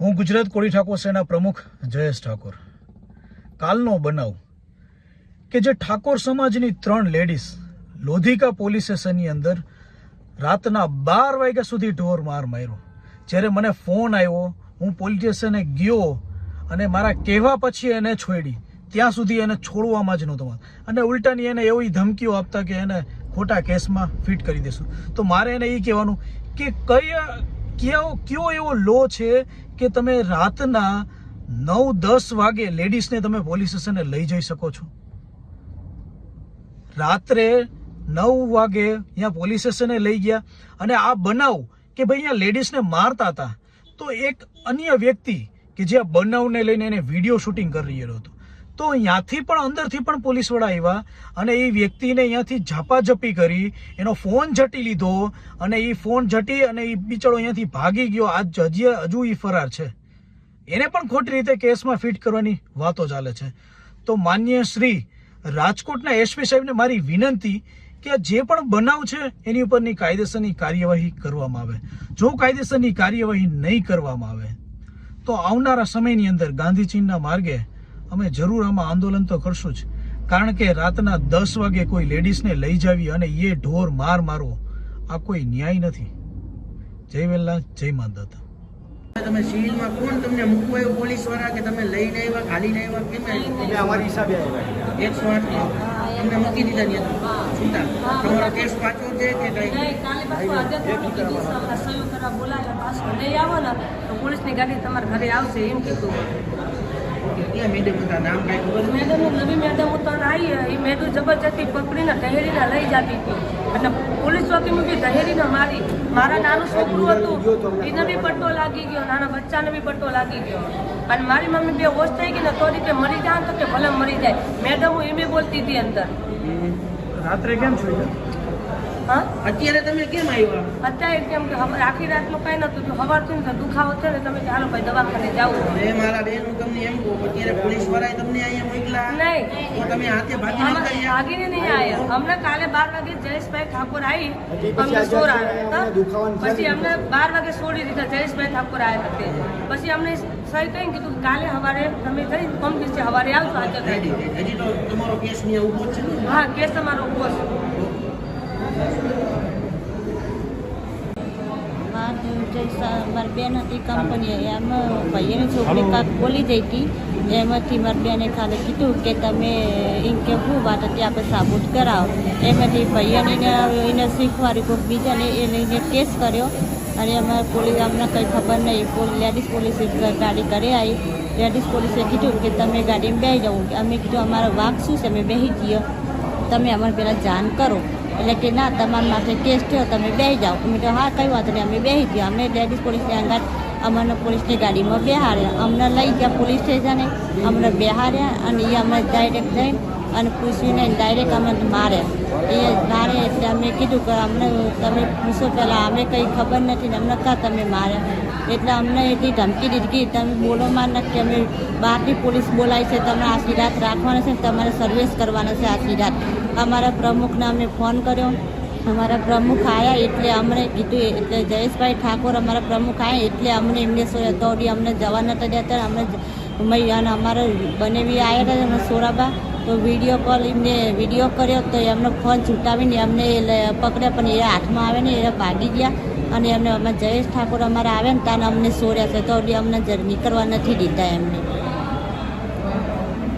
હું ગુજરાત કોળી ઠાકોર સેના પ્રમુખ જયેશ ઠાકોર. કાલનો બનાવ કે જે ઠાકોર સમાજની ત્રણ લેડીઝ લોધિકા પોલીસ સ્ટેશનની અંદર રાતના બાર વાગ્યા સુધી ઢોર માર માર્યો. જ્યારે મને ફોન આવ્યો, હું પોલીસ સ્ટેશને ગયો અને મારા કહેવા પછી એને છોડી, ત્યાં સુધી એને છોડવામાં જ નહોતો અને ઉલટાની એને એવી ધમકીઓ આપતા કે એને ખોટા કેસમાં ફિટ કરી દેશું. તો મારે એને એ કહેવાનું કે કયા કયો કયો એવો લો છે કે તમે રાતના નવ દસ વાગે લેડીઝને તમે પોલીસ સ્ટેશને લઈ જઈ શકો છો? રાત્રે નવ વાગે અહીંયા પોલીસ સ્ટેશને લઈ ગયા અને આ બનાવ કે ભાઈ અહીંયા લેડીઝને મારતા હતા તો એક અન્ય વ્યક્તિ કે જે આ બનાવને લઈને એને વીડિયો શૂટિંગ કરી રહ્યો હતો. તો અહીંયાથી પણ અંદરથી પણ પોલીસવાળા આવ્યા અને એ વ્યક્તિને અહીંયાથી ઝાપાઝપી કરી, એનો ફોન ઝટી લીધો અને એ ફોન ઝટી અને એ બિચારો અહીંયાથી ભાગી ગયો. આજ હજી હજુ એ ફરાર છે. એને પણ ખોટી રીતે કેસમાં ફિટ કરવાની વાતો ચાલે છે. તો માન્ય શ્રી રાજકોટના એસપી સાહેબને મારી વિનંતી કે જે પણ બનાવ છે એની ઉપરની કાયદેસરની કાર્યવાહી કરવામાં આવે. જો કાયદેસરની કાર્યવાહી નહીં કરવામાં આવે, તો આવનારા સમયની અંદર ગાંધીજીના માર્ગે અમે જરૂર આમાં આંદોલન તો કરશું જ. કારણ કે રાતના દસ વાગે કોઈ લેડીઝને લઈ જાવી અને એ ઢોર માર મારવો આ કોઈ ન્યાય નથી. જય વેલા જય માનદાતા. તમે સિવિલમાં કોણ તમને મૂકવા આવ્યું? પોલીસવાળા કે તમે લઈને આવ્યા ગાડીને આવ્યા? કેમ આવ્યા? અમારી હિસાબે આવ્યા એકસો આઠ તમને મૂકી દીધા છૂટા તમારો કેસ પાછો છે કે કઈ? લઈ આવો ને તો પોલીસની ગાડી તમારા ઘરે આવશે એમ કીધું. ક્યાં મેડમ હતા નામ કાંઈ ખબર મેડમ નવી મેડમ ઉતર આવી એ મેડમ જબરજસ્તી પકડીને ટહેરીને લઈ જતી હતી. અને પોલીસ ચોકીમાં બી મારી. મારા નાનું છોકરું હતું. એને બી પટ્ટો લાગી ગયો નાના બચ્ચાને બી પટ્ટો લાગી ગયો. અને મારી મમ્મી બે હોશ થઈ ગઈ ને તો રીતે મરી જાય ને તો કે ભલે મરી જાય. મેડમ હું એમ બી બોલતી હતી અંદર. રાત્રે કેમ છો? હા? અત્યારે તમે કેમ આવ્યા? અત્યારે કેમ કે હવે આખી રાતનું કઈ નતું જો હવાર થયું ને દુખાવો થયો ને તમે ચાલો ભાઈ દવાખાને જાવ એ મારા બેન હું તમને એમ કહું અત્યારે પોલીસ વાળાએ તમને અહીંયા મોકલા. નહીં. તો તમે હાથે ભાગી નહીં ભાગીને નહીં આવ્યા. અમને કાલે બાર વાગે જયેશભાઈ ઠાકોર આવી. અમને સોર આવ્યા હતા. પછી અમને બાર વાગે છોડી દીધા જયેશભાઈ ઠાકોર આવ્યા હતા પછી અમને સહી કઈ કીધું કાલે હવારે તમે થઈ કમ દિવસે સવારે આવશો હાજર થઈ હજી તો તમારો કેસ ઊભો છે હા કેસ તમારો ઊભો છે. મારી બેન હતી કંપની એમાં ભાઈઓની છોકરી કાંક બોલી જઈ હતી. એમાંથી મારી બેને ખાલી કીધું કે તમે એમ કે વાત હતી આપણે સાબુત કરાવો. એમાંથી ભાઈઓને એને શીખવાડી કોઈ બીજાને એ લઈને કેસ કર્યો. અને એમાં પોલીસ અમને કંઈ ખબર નહીં. પોલીસ લેડીઝ પોલીસે ગાડી કરી આવી. લેડીઝ પોલીસે કીધું કે તમે ગાડીમાં બેસી જાઓ. અમે કીધું અમારો વાક શું છે? અમે બેસી જઈએ તમે અમારે પહેલાં જાણ કરો. એટલે કે ના, તમારા માટે કેસ થયો, તમે બેસી જાઓ. અમે તો હા કઈ નહીં અમે બેસી ગયા. અમે લેડીઝ પોલીસની આગળ અમને પોલીસની ગાડીમાં બેહાડ્યા. અમને લઈ ગયા પોલીસ સ્ટેશને, અમને બેહાડ્યા અને એ અમને ડાયરેક્ટ જઈને અને પૂછીને ડાયરેક્ટ અમને માર્યા. એ મારે એટલે અમે કીધું કે અમને તમે પૂછો પહેલાં, અમે કંઈ ખબર નથી ને અમને કાં તમે માર્યા? એટલે અમને એટલી ધમકી દીધી તમે બોલો માર નથી, અમે બહારથી પોલીસ બોલાય છે, તમે રાત રાખવાના છે તમારે સર્વિસ કરવાના છે રાત અમારા પ્રમુખને અમે ફોન કર્યો. અમારા પ્રમુખ આવ્યા એટલે અમને કીધું, એટલે જયેશભાઈ ઠાકોર અમારા પ્રમુખ આવ્યા એટલે અમને એમને તોડી અમને જવા નતા દેતા અમને અને અમારા બનેવી આવ્યા હતા સોરાબા. તો વીડિયો કોલ એમને વીડિયો કર્યો તો એમનો ફોન છૂટાવીને એમને પકડ્યા, પણ એ હાથમાં આવે ને, એ ભાગી ગયા. અને એમને અમે જયેશ ઠાકોર અમારા આવે ને ત્યાં અમને સોર્યા છે. તો અમને નીકળવા નથી દીધા એમને.